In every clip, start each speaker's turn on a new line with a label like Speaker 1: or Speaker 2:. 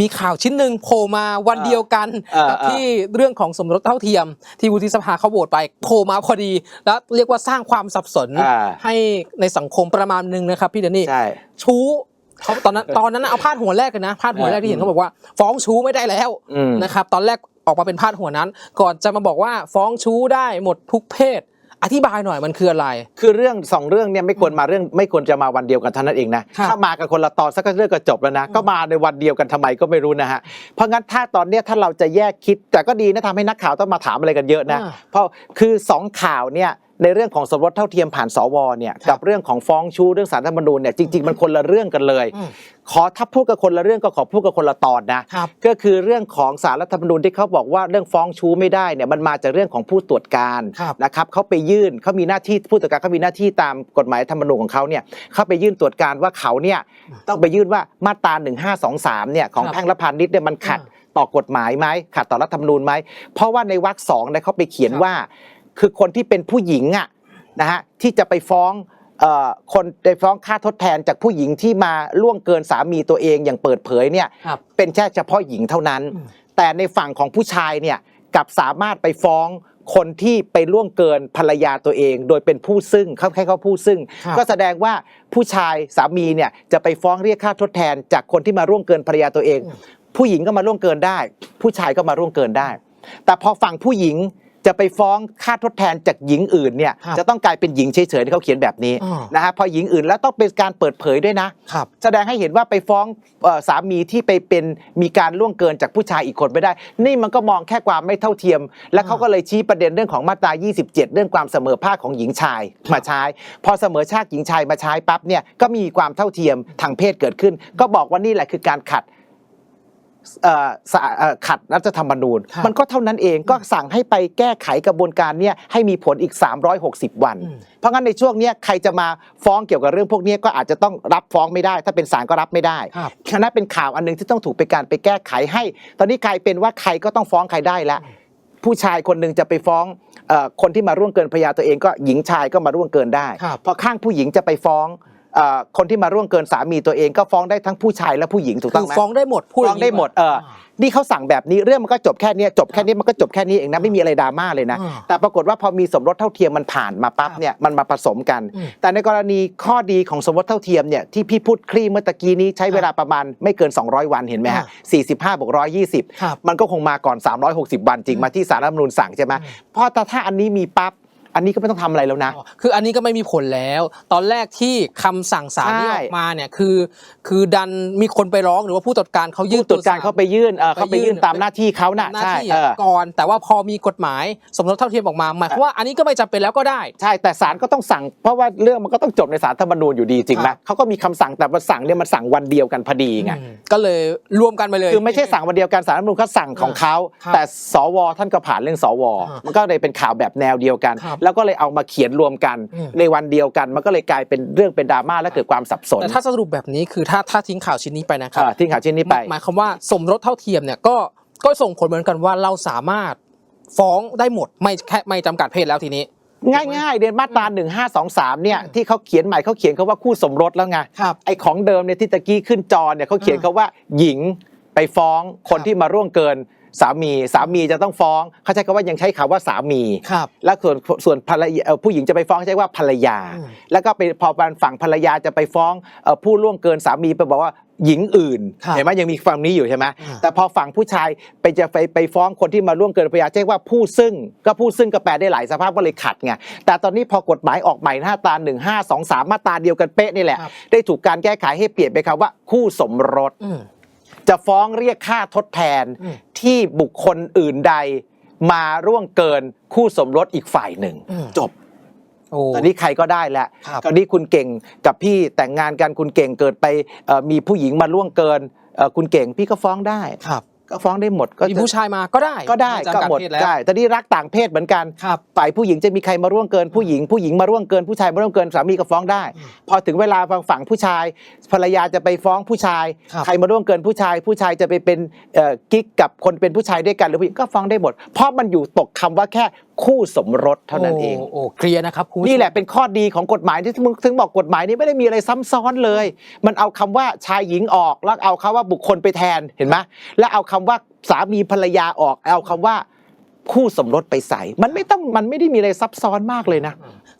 Speaker 1: มีข่าวชิ้นหนึ่งโผล่มาวันเดียวกัน
Speaker 2: เออ
Speaker 1: กับ
Speaker 2: เออ
Speaker 1: ที่เรื่องของสมรสเท่าเทียม ที่วุฒิสภาเขาโหวตไปโผล่มาพอดี แล้วเรียกว่าสร้างความสับสน
Speaker 2: อ่า
Speaker 1: ให้ในสังคมประมาณหนึ่งนะครับพี่เดนนี่
Speaker 2: ใช่
Speaker 1: ชู้เขาตอนนั้นตอนนั้นนะเอาพาดหัวแรกเลยนะพาดหัวแรกที่เห็นเขาบอกว่า ฟ้องชู้ไม่ได้แล้ว
Speaker 2: อืม
Speaker 1: นะครับ ตอนแรกออกมาเป็นพาดหัวนั้น ก่อนจะมาบอกว่าฟ้องชู้ได้หมดทุกเพศ อธิบายหน่อยมันคืออะไร
Speaker 2: คือเรื่องสองเรื่องเนี่ยไม่ควรมาเรื่องไม่ควรจะมาวันเดียวกันเท่านั้นเองนะครับถ้ามากันคนละตอนสักเรื่องก็จบแล้วนะ ก็มาในวันเดียวกันทำไมก็ไม่รู้นะฮะเพราะงั้นถ้าตอนเนี้ยถ้าเราจะแยกคิด แต่ก็ดีนะทำให้นักข่าวต้องมาถามอะไรกันเยอะนะ
Speaker 1: อ่า
Speaker 2: เพราะคือสองข่าวเนี่ย ในเรื่องของสมรสเท่าเทียมผ่านสวเนี่ย
Speaker 1: ครับ
Speaker 2: กับเรื่องของฟ้องชู้เรื่องสารรัฐธรรมนูญเนี่ยจริงๆมันคนละเรื่องกันเลย
Speaker 1: อืม
Speaker 2: ขอถ้าพูดกับคนละเรื่องก็ขอพูดกับคนละตอนนะ
Speaker 1: ครับ
Speaker 2: ก็คือเรื่องของสารรัฐธรรมนูญที่เขาบอกว่าเรื่องฟ้องชู้ไม่ได้เนี่ยมันมาจากเรื่องของผู้ตรวจการ
Speaker 1: ครับ
Speaker 2: นะครับเขาไปยื่นเขามีหน้าที่ผู้ตรวจการเขามีหน้าที่ตามกฎหมายธรรมนูญของเขาเนี่ยเขาไปยื่นตรวจการว่าเขาเนี่ยต้องไปยื่นว่ามาตรา1523เนี่ยของ
Speaker 1: ครับ
Speaker 2: แพ่งและพาณิชย์เนี่ยมันขัด
Speaker 1: อ่
Speaker 2: ต่อกฎหมายไหมขัดต่อรัฐธรรมนูญไหมเพราะว่าในวรรคสองเนี่ยเขาไปเขียน
Speaker 1: ครับ
Speaker 2: ว่า คือคนที่เป็นผู้หญิงอะนะฮะที่จะไปฟ้องเอ่อคนไปฟ้องค่าทดแทนจากผู้หญิงที่มาล่วงเกินสามีตัวเองอย่างเปิดเผยเนี่ย
Speaker 1: ครับ
Speaker 2: เป็นแค่เฉพาะหญิงเท่านั้น
Speaker 1: อืม
Speaker 2: แต่ในฝั่งของผู้ชายเนี่ยกลับสามารถไปฟ้องคนที่ไปล่วงเกินภรรยาตัวเอง โดยเป็นผู้ซึ่งเขาให้เขาผู้ซึ่ง
Speaker 1: ครับ
Speaker 2: ก็แสดงว่าผู้ชายสามีเนี่ยจะไปฟ้องเรียกค่าทดแทน จากคนที่มาล่วงเกินภรรยาตัวเอง ผู้หญิงก็มาล่วงเกินได้ ผู้ชายก็มาล่วงเกินได้ แต่พอฝั่งผู้หญิง จะไปฟ้องค่าทดแทนจากหญิงอื่นเนี่ย
Speaker 1: ครับ
Speaker 2: จะต้องกลายเป็นหญิงเฉยๆที่เขาเขียนแบบนี้
Speaker 1: อ่า
Speaker 2: นะฮะพอหญิงอื่นแล้วต้องเป็นการเปิดเผยด้วยนะ
Speaker 1: ครับ
Speaker 2: แสดงให้เห็นว่าไปฟ้องเอ่อสามีที่ไปเป็นมีการล่วงเกินจากผู้ชายอีกคนไม่ได้ นี่มันก็มองแค่ความไม่เท่าเทียม และเขาก็เลยชี้ประเด็นเรื่องของมาตรา 27 เรื่องความเสมอภาคของหญิงชายมาใช้ พอเสมอชาติหญิงชายมาใช้ปั๊บเนี่ยก็มีความเท่าเทียมทางเพศเกิดขึ้น ก็บอกว่านี่แหละคือการขัดเอ่อสะเอ่อ ขัดรัฐธรรมนูญ
Speaker 1: ครับ
Speaker 2: มันก็เท่านั้นเองก็สั่งให้ไปแก้ไขกระบวนการเนี่ยให้มีผลอีก 360 วัน
Speaker 1: อืม
Speaker 2: เพราะงั้นในช่วงเนี้ยใครจะมาฟ้องเกี่ยวกับเรื่องพวกเนี้ยก็อาจจะต้องรับฟ้องไม่ได้ ถ้าเป็นศาลก็รับไม่ได้
Speaker 1: ครับ
Speaker 2: ฉะนั้นเป็นข่าวอันหนึงที่ต้องถูกไปการไปแก้ไขให้ ตอนนี้กลายเป็นว่าใครก็ต้องฟ้องใครได้แล้วผู้ชายคนหนึ่งจะไปฟ้องเออคนที่มาร่วงเกินภรรยาตัวเองก็หญิงชายก็มาร่วงเกินได้
Speaker 1: ครับ
Speaker 2: พอข้างผู้หญิงจะไปฟ้องเออ คนที่มาร่วงเกินสามีตัวเองก็ฟ้องได้ทั้งผู้ชายและผู้หญิงถูก
Speaker 1: คื
Speaker 2: ต้อง
Speaker 1: อ
Speaker 2: ไหม
Speaker 1: ฟ้องได้หมดพูด
Speaker 2: ฟ้องได้หมดเออนี่เขาสั่งแบบนี้เรื่องมันก็จบแค่เนี้ยจบแค่นี้มันก็จบแค่นี้เองนะไม่มีอะไรดราม่าเลยนะ
Speaker 1: อ่า
Speaker 2: แต่ปรากฏว่าพอมีสมรสเท่าเทียมมันผ่านมาปั๊บ
Speaker 1: ครับ
Speaker 2: เนี่ยมันมาผสมกัน
Speaker 1: อืม
Speaker 2: แต่ในกรณีข้อดีของสมรสเท่าเทียมเนี่ยที่พี่พูดคลี่เมื่อตะกี้นี้ใช้เวลาประมาณไม่เกิน 200 วันเห็นไหมฮะ45บวก120
Speaker 1: ครับ
Speaker 2: มันก็คงมาก่อน 360 วันจริง
Speaker 1: อืม
Speaker 2: มาที่สารรัฐธรรมนูญสั่งใช่ไหม
Speaker 1: อืม
Speaker 2: เพราะแต่ถ้าอันนี้มีปั๊บ อันนี้ก็ไม่ต้องทำอะไรแล้วนะ
Speaker 1: อ๋อคืออันนี้ก็ไม่มีผลแล้ว ตอนแรกที่คำสั่งศาลนี้
Speaker 2: ใช่
Speaker 1: ออกมาเนี่ยคือ คือดันมีคนไปร้องหรือว่าผู้ตรวจการเขายื่
Speaker 2: ผู้
Speaker 1: น
Speaker 2: ตรวจการเขาไปยื่นเออเขาไปยื่นตามหน้าที่เขาน่ะ
Speaker 1: หน้า
Speaker 2: ใช่
Speaker 1: ที่
Speaker 2: เออ
Speaker 1: ก่อน แต่ว่าพอมีกฎหมายสมรสเท่าเทียมออกมาหมายความว่าอันนี้ก็ไม่จำเป็นแล้วก็ได้
Speaker 2: ใช่แต่ศาลก็ต้องสั่งเพราะว่าเรื่องมันก็ต้องจบในศาลธรรมนูญอยู่ดีจริงไหม
Speaker 1: ครับ
Speaker 2: เขาก็มีคำสั่งแต่ว่าสั่งเนี่ยมันสั่งวันเดียวกันพอดีไง
Speaker 1: อืมก็เลยรวมกันไปเลย
Speaker 2: คือไม่ใช่สั่งวันเดียวกันศาลรัฐธรรมนูญเขาสั่งของเขา
Speaker 1: ครับ
Speaker 2: แต่สวท่านก็ผ่านเรื่องสว
Speaker 1: อ่ามั
Speaker 2: มันก็เลยเป็นข่าวแบบแนวเดียวกัน
Speaker 1: ครับ
Speaker 2: แล้วก็เลยเอามาเขียนรวมกัน
Speaker 1: อืม
Speaker 2: ในวันเดียวกัน มันก็เลยกลายเป็นเรื่องเป็นดราม่าและเกิดความสับสน
Speaker 1: แต่ถ้าสรุปแบบนี้คือถ้าถ้าทิ้งข่าวชิ้นนี้ไปนะครั
Speaker 2: อ่าที่ข่าวชิ้นนี้ไป
Speaker 1: หมายความว่าสมรสเท่าเทียมเนี่ยก็ก็ส่งผลเหมือนกันว่าเราสามารถฟ้องได้หมดไม่แค่ไม่จำกัดเพศแล้วทีนี้
Speaker 2: ง่ายๆเดือนมาตรา1523เนี่ยที่เขาเขียนใหม่เขาเขียนเขาว่าคู่สมรสแล้วไง
Speaker 1: ครับ
Speaker 2: ไอ้ของเดิมเนี่ยที่ตะกี้ขึ้นจอเนี่ยเขาเขียนเขาว่าหญิงไปฟ้องคน
Speaker 1: ครับ
Speaker 2: ที่มาร่วงเกิน สามีสามีจะต้องฟ้องเขาใช้คำว่ายังใช้คำว่าสามี
Speaker 1: ครับ
Speaker 2: แล้วส่วนส่วนภรรยาเอ่อผู้หญิงจะไปฟ้องใช้ว่าภรรยา
Speaker 1: อืม
Speaker 2: แล้วก็ไปพอฝั่งภรรยาจะไปฟ้องเอ่อผู้ล่วงเกินสามีไปบอกว่าหญิงอื่น
Speaker 1: ครับ
Speaker 2: เห็นไหมยังมีฝั่งนี้อยู่ใช่ไหม
Speaker 1: อ่า
Speaker 2: แต่พอฝั่งผู้ชายไปจะไปไปฟ้องคนที่มาล่วงเกินภรรยาใช้ว่าผู้ซึ่งก็ผู้ซึ่งก็แปลได้หลายสภาพก็เลยขัดไงแต่ตอนนี้พอกฎหมายออกใหม่หน้าตรา1 5 2 3มาตราเดียวกันเป๊ะนี่แหละ
Speaker 1: ครับ
Speaker 2: ได้ถูกการแก้ไขให้เปลี่ยนไปนคำว่าคู่สมรส
Speaker 1: อืม
Speaker 2: จะฟ้องเรียกค่าทดแทน
Speaker 1: อืม
Speaker 2: ที่บุคคลอื่นใด มาร่วงเกินคู่สมรสอีกฝ่ายหนึ่ง
Speaker 1: อืม
Speaker 2: จบ
Speaker 1: โอ้
Speaker 2: ตอนนี้ใครก็ได้แหละ
Speaker 1: ครับ
Speaker 2: ตอนนี้คุณเก่งกับพี่แต่งงานกันคุณเก่งเกิดไปเอ่อมีผู้หญิงมาล่วงเกินเอ่อคุณเก่งพี่ก็ฟ้องได้
Speaker 1: ครับ
Speaker 2: ก็ฟ้องได้หมดก็
Speaker 1: มี
Speaker 2: จะ
Speaker 1: ผู้ชายมาก็ได้
Speaker 2: ก็ได้
Speaker 1: ไม่
Speaker 2: ก็
Speaker 1: จำกัด
Speaker 2: หมด
Speaker 1: เพศแล้ว
Speaker 2: ได้ตอนนี้รักต่างเพศเหมือนกัน
Speaker 1: ครับ
Speaker 2: ฝ่ายผู้หญิงจะมีใครมาร่วงเกินผู้หญิงผู้หญิงมาร่วงเกินผู้ชายมาร่วงเกินสามีก็ฟ้องได้
Speaker 1: อืม
Speaker 2: พอถึงเวลาฝั่งฝั่งผู้ชาย ภรรยาจะไปฟ้องผู้ชาย
Speaker 1: ครับ
Speaker 2: ใครมาร่วงเกินผู้ชาย ผู้ชายจะไปเป็นเอ่อกิ๊กกับคนเป็นผู้ชายด้วยกันหรือผู้หญิงก็ฟ้องได้หมด เพราะมันอยู่ตกคำว่าแค่ คู่สมรสเท่านั้นเอง
Speaker 1: โอ้เคลียร์นะครับคุณผู้ชม
Speaker 2: นี่แหละเป็นข้อดีของกฎหมายที่มึงถึงบอกกฎหมายนี้ไม่ได้มีอะไรซ้ำซ้อนเลย มันเอาคำว่าชายหญิงออก แล้วเอาคำว่าบุคคลไปแทนเห็นไหมแล้วเอาคำว่าสามีภรรยาออก เอาคำว่าคู่สมรสไปใส่ มันไม่ต้องมันไม่ได้มีอะไรซับซ้อนมากเลยนะ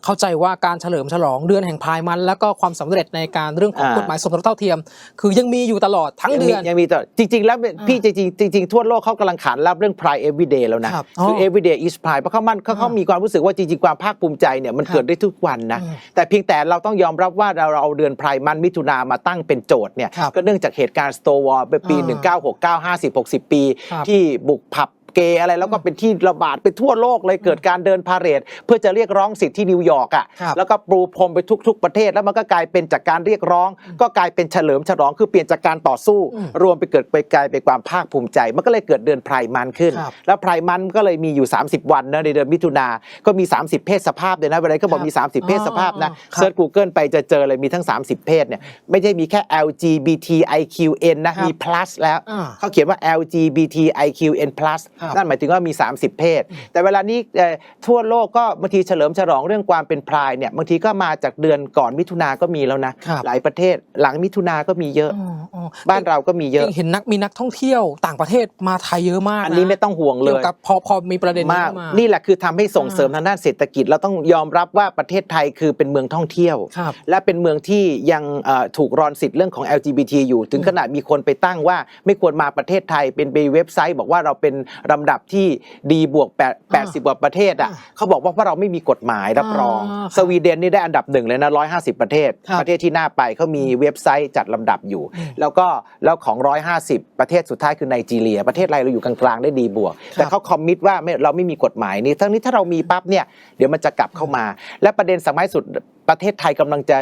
Speaker 1: เข้าใจว่าการเฉลิมฉลองเดือนแห่งพายมัน แล้วก็ความสำเร็จในการเรื่องของ
Speaker 2: อ่าก
Speaker 1: ฎหมายสมรสเท่าเทียม คือยังมีอยู่ตลอดทั้งเดือน
Speaker 2: ยังมียังมีต่อจริง ๆ แล้วพี่จริงๆจริงๆทั่วโลกเขากำลังขานรับเรื่อง pride everyday แล้วนะครับ
Speaker 1: อ๋อ
Speaker 2: คือ everyday is pride เพราะเขามันเขาเขา
Speaker 1: อ่ามี
Speaker 2: มีความรู้สึกว่าจริงๆความภาคภูมิใจเนี่ยมัน
Speaker 1: ครับ
Speaker 2: เกิดได้ทุกวันนะ
Speaker 1: อืม
Speaker 2: แต่เพียงแต่เราต้องยอมรับว่าเราเราเอาเดือน pride มันมิถุนามาตั้งเป็นโจทย์เนี่ย
Speaker 1: ครับ
Speaker 2: ก็เนื่องจากเหตุการณ์ Stonewall ไปปี
Speaker 1: อ่า
Speaker 2: 1969 50 60 ปี
Speaker 1: ครับ
Speaker 2: ที่บุกผับ เกย์อะไรแล้วก็เป็นที่ระบาดไปทั่วโลกเลยเกิดการเดินพาเหรดเพื่อจะเรียกร้องสิทธิ์ที่นิวยอร์กอะ
Speaker 1: ครับ
Speaker 2: แล้วก็ปรูพรมไปทุก ๆ ประเทศแล้วมันก็กลายเป็นจากการเรียกร้อง ก็กลายเป็นเฉลิมฉลองคือเปลี่ยนจากการต่อสู้
Speaker 1: อืม
Speaker 2: รวมไปเกิดไปกลายเป็นความภาคภูมิใจ มันก็เลยเกิดเดือนไพร์มันขึ้น
Speaker 1: ครับ
Speaker 2: แล้วไพร์มันก็เลยมีอยู่ 30 วันนะในเดือนมิถุนาก็มี 30 เพศสภาพเลยนะเวลาเขาบอกมี 30 เพศสภาพนะ
Speaker 1: อ๋อครับ
Speaker 2: เซิร์ช Google ไปจะเจอเลยมีทั้ง 30 เพศเนี่ยไม่ใช่มีแค่ LGBTIQN นะครับมี plus แล้ว
Speaker 1: อ่า
Speaker 2: เขาเขียนว่า LGBTIQN+
Speaker 1: ครับ
Speaker 2: นั่นหมายถึงว่ามี 30 เพศ แต่เวลานี้เอ่อทั่วโลกก็บางทีเฉลิมฉลองเรื่องความเป็นพรายเนี่ยบางทีก็มาจากเดือนก่อนมิถุนาก็มีแล้วนะ
Speaker 1: ครับ
Speaker 2: หลายประเทศหลังมิถุนาก็มีเยอะ
Speaker 1: อ๋ออ๋อ
Speaker 2: บ้านเราก็มีเยอะ
Speaker 1: เห็นนักมีนักท่องเที่ยวต่างประเทศมาไทยเยอะมากะ
Speaker 2: อันนี้ไม่ต้องห่วงเล
Speaker 1: เกี่ยวยกับพอพอมีประเด็นนี้
Speaker 2: มาก
Speaker 1: เข้ามา
Speaker 2: นี่แหละคือทำให้ส่งเสริมทางด้านเศรษฐกิจเราต้องยอมรับว่าประเทศไทยคือเป็นเมืองท่องเที่ยว
Speaker 1: ครับ
Speaker 2: และเป็นเมืองที่ยังเอ่อถูกรอนสิทธิ์เรื่องของ LGBT อยู่ ถึงขนาดมีคนไปตั้งว่าไม่ควรมาประเทศไทยเป็นไปเว็บไซต์ บอกว่าเราเป็นลำดับที่ดีบวก8 80กว่าประเทศอะ
Speaker 1: อ่า
Speaker 2: เขาบอกว่าเพราะเราไม่มีกฎหมายรับรอง
Speaker 1: อ่า
Speaker 2: สวีเดนนี่ได้อันดับหนึ่งเลยนะ150 ประเทศ
Speaker 1: ครับ
Speaker 2: ประเทศที่น่าไปเขามีเว็บไซต์จัดลำดับอยู่
Speaker 1: อืม
Speaker 2: แล้วก็แล้วของ 150 ประเทศสุดท้ายคือไนจีเรีย ประเทศอะไรเราอยู่กลางๆได้ดีบวก แต่เขาคอมมิตว่าไม่เราไม่มีกฎหมายนี้ทั้งนี้ถ้าเรามีปั๊บเนี่ยเดี๋ยวมันจะกลับเข้ามา และประเด็นสำคัญที่สุดประเทศไทยกำลังจะ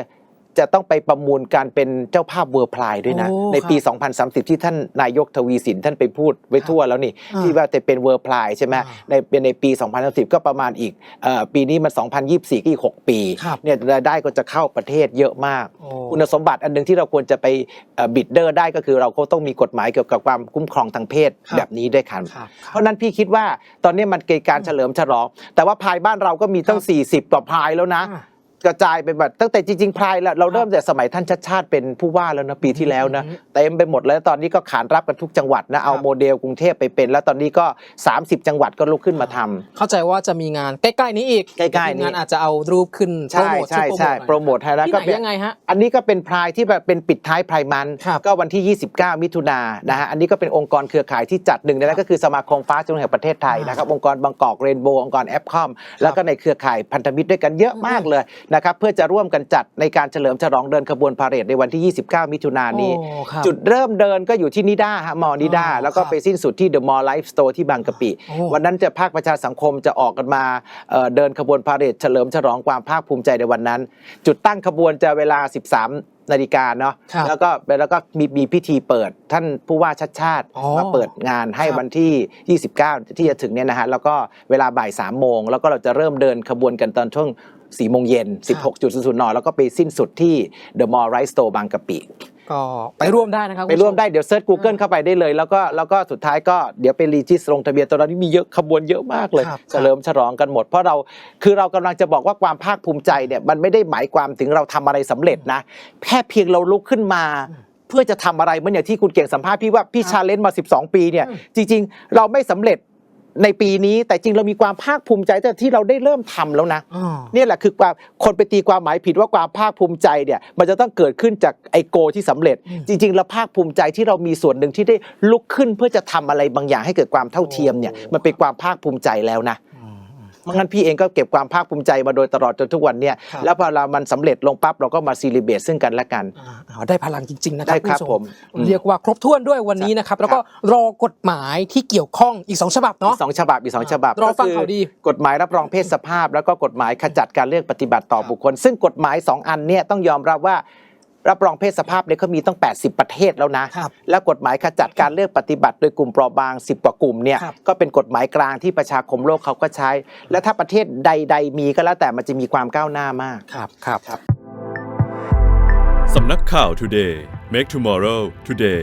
Speaker 2: จะต้องไปประมูลการเป็นเจ้าภาพเวอร์พลายด้วยนะ
Speaker 1: โอ้
Speaker 2: ในปี
Speaker 1: ครับ
Speaker 2: 2030 ที่ท่านนายกทวีสินท่านไปพูดไว้ทั่วแล้วนี่
Speaker 1: อ่า
Speaker 2: ที่ว่าจะเป็นเวอร์พลายใช่ไหม
Speaker 1: อ่า
Speaker 2: ในเป็นในปี 2030 ก็ประมาณอีกเอ่อปีนี้มัน 2024 ก็อีก 6 ปี
Speaker 1: ครับ
Speaker 2: เนี่ยรายได้ก็จะเข้าประเทศเยอะมาก
Speaker 1: โอ้
Speaker 2: คุณสมบัติอันหนึงที่เราควรจะไปบิดเดอร์ได้ก็คือเราก็ต้องมีกฎหมายเกี่ยวกับความคุ้มครองทางเพศ
Speaker 1: ครับ
Speaker 2: แบบนี้ด้วยกัน
Speaker 1: ครับ
Speaker 2: เพราะฉะนั้นพี่คิดว่าตอนนี้มันเกิดการเฉลิมฉลอง แต่ว่าพายบ้านเราก็มีตั้ง 40กว่าพายแล้วนะ
Speaker 1: อ่า
Speaker 2: กระจายไปแบบตั้งแต่จริงๆพายแล้วเราเริ่มแต่สมัยท่านชัดชาติเป็นผู้ว่าแล้วนะปีที่แล้วนะ
Speaker 1: อืม
Speaker 2: เต็มไปหมดแล้วตอนนี้ก็ขานรับกันทุกจังหวัดนะเอา
Speaker 1: ครับ
Speaker 2: โมเดลกรุงเทพไปเป็น แล้วตอนนี้ก็ 30 จังหวัดก็ลุกขึ้นมาทำ
Speaker 1: เข้าใจว่าจะมีงานใกล้ๆนี้อีก
Speaker 2: ใกล้ๆนี้
Speaker 1: งานอาจจะเอารูปขึ้น
Speaker 2: ใช่ใช่ใช่โปรโมทให้แล้ว
Speaker 1: ที่
Speaker 2: ก็
Speaker 1: ไหน
Speaker 2: เป็น
Speaker 1: ยังไงฮะ
Speaker 2: อันนี้ก็เป็นพรายที่แบบเป็นปิดท้ายพรายมัน
Speaker 1: ครับ
Speaker 2: ก็วันที่ 29 มิถุนายนนะฮะอันนี้ก็เป็นองค์กรเครือข่ายที่จัดหนึ่งในนั้นก็คือสมาคมฟ้าจำนวนแห่งประเทศไทย
Speaker 1: อ่าน
Speaker 2: นะครับองค์กรบางกอกเรนโบว์องค์กรแอปคอมแล้วก็ในเครือข่ายพันธมิตรด้วยกันเยอะมากเลยนะครับเพื่อจะร่วมกันจัดในการเฉลิมฉลองเดินขบวนพาเหรดในวันที่ 29 มิถุนายนนี้
Speaker 1: โอ้ครับ
Speaker 2: จุดเริ่มเดินก็อยู่ที่นิด้าฮะมอนิด้า
Speaker 1: อ๋อ
Speaker 2: แล้วก็
Speaker 1: ครับ
Speaker 2: ไปสิ้นสุดที่เดอะมอลล์ไลฟ์สโตร์ที่บางกะปิ
Speaker 1: โอ้
Speaker 2: วันนั้นจะภาคประชาสังคมจะออกกันมาเอ่อเดินขบวนพาเหรดเฉลิมฉลองความภาคภูมิใจในวันนั้น จุดตั้งขบวนจะเวลา 13 นาฬิกาเนาะ
Speaker 1: ครับ
Speaker 2: แล้วก็แล้วก็มีมีพิธีเปิดท่านผู้ว่าชัดชาติ
Speaker 1: อ๋อ
Speaker 2: มาเปิดงานให้
Speaker 1: ครับ
Speaker 2: วันที่ 29 ที่จะถึงเนี่ยนะฮะแล้วก็เวลาบ่าย3โมงแล้วก็เราจะเริ่มเดินขบวนกันตอนช่วง 4โมงเย็น 16.00นแล้วก็ไปสิ้นสุดที่เดอะมอลล์ไรสโตร์บางกะปิ
Speaker 1: ก็ไปร่วมได้นะครับ
Speaker 2: ไปร่วมได้เดี๋ยวเซิร์ช Google เข้าไปได้เลย แล้วก็แล้วก็สุดท้ายก็เดี๋ยวไปรีจิสลงทะเบียนตอนนี้มีเยอะขบวนเยอะมากเลย
Speaker 1: ครับ
Speaker 2: เฉลิมฉลองกันหมด เพราะเราคือเรากำลังจะบอกว่าความภาคภูมิใจเนี่ยมันไม่ได้หมายความถึงเราทำอะไรสำเร็จนะแค่เพียงเราลุกขึ้นมาเพื่อจะทำอะไรเหมื่อนอย่างที่คุณเก่งสัมภาษณ์พี่ว่าพี่
Speaker 1: ครับ
Speaker 2: ชาเลนจ์มา 12 ปีเนี่ย
Speaker 1: อืม
Speaker 2: จริง ๆ เราไม่สำเร็จ ในปีนี้แต่จริงเรามีความภาคภูมิใจแต่ที่เราได้เริ่มทำแล้วนะ
Speaker 1: อ๋อ
Speaker 2: เนี่ยแหละคือความคนไปตีความหมายผิดว่าความภาคภูมิใจเนี่ยมันจะต้องเกิดขึ้นจากไอโกที่สำเร็จ
Speaker 1: อืม
Speaker 2: จริงๆแล้วภาคภูมิใจที่เรามีส่วนหนึ่งที่ได้ลุกขึ้นเพื่อจะทำอะไรบางอย่างให้เกิดความเท่าเทียมเนี่ย
Speaker 1: โอ้
Speaker 2: มันเป็นความภาคภูมิใจแล้วนะ งั้นพี่เองก็เก็บความภาคภูมิใจมาโดยตลอดจนทุกวันเนี่ย
Speaker 1: ครับ
Speaker 2: แล้วพอเรามันสำเร็จลงปั๊บเราก็มาซีรีเบตซึ่งกันและกัน
Speaker 1: อ่าเอาได้พลังจริง ๆ นะครั
Speaker 2: ได้
Speaker 1: บ
Speaker 2: ครับ
Speaker 1: ณผู้ช
Speaker 2: ผมอืม
Speaker 1: เรียกว่าครบถ้วนด้วยวันนี้นะครับแล้วก็รอกฎหมายที่เกี่ยวข้องอีกสองฉบับ
Speaker 2: อี
Speaker 1: เนาะ
Speaker 2: กสองฉบับอีกสองฉบับ
Speaker 1: รอฟัง
Speaker 2: ก็คื
Speaker 1: ข่าวดี
Speaker 2: กฎหมายรับรองเพศสภาพ แล้วก็กฎหมายขจัดการเลือกปฏิบัติต่อบุคคล ซึ่งกฎหมายสองอันเนี่ยต้องยอมรับว่า รับรองเพศสภาพเนี่ยเขามีต้อง80 ประเทศแล้วนะ
Speaker 1: ครับ
Speaker 2: แล้วกฎหมายขจัดการเลือกปฏิบัติ โดยกลุ่มเปราะบาง 10 กว่ากลุ่มเนี่ย
Speaker 1: ครับ
Speaker 2: ก็เป็นกฎหมายกลางที่ประชาคมโลกเขาก็ใช้ และถ้าประเทศใด ๆ มีก็แล้วแต่มันจะมีความก้าวหน้ามาก
Speaker 1: ครับครับ
Speaker 2: ครับ
Speaker 3: สำนักข่าว Today Make Tomorrow Today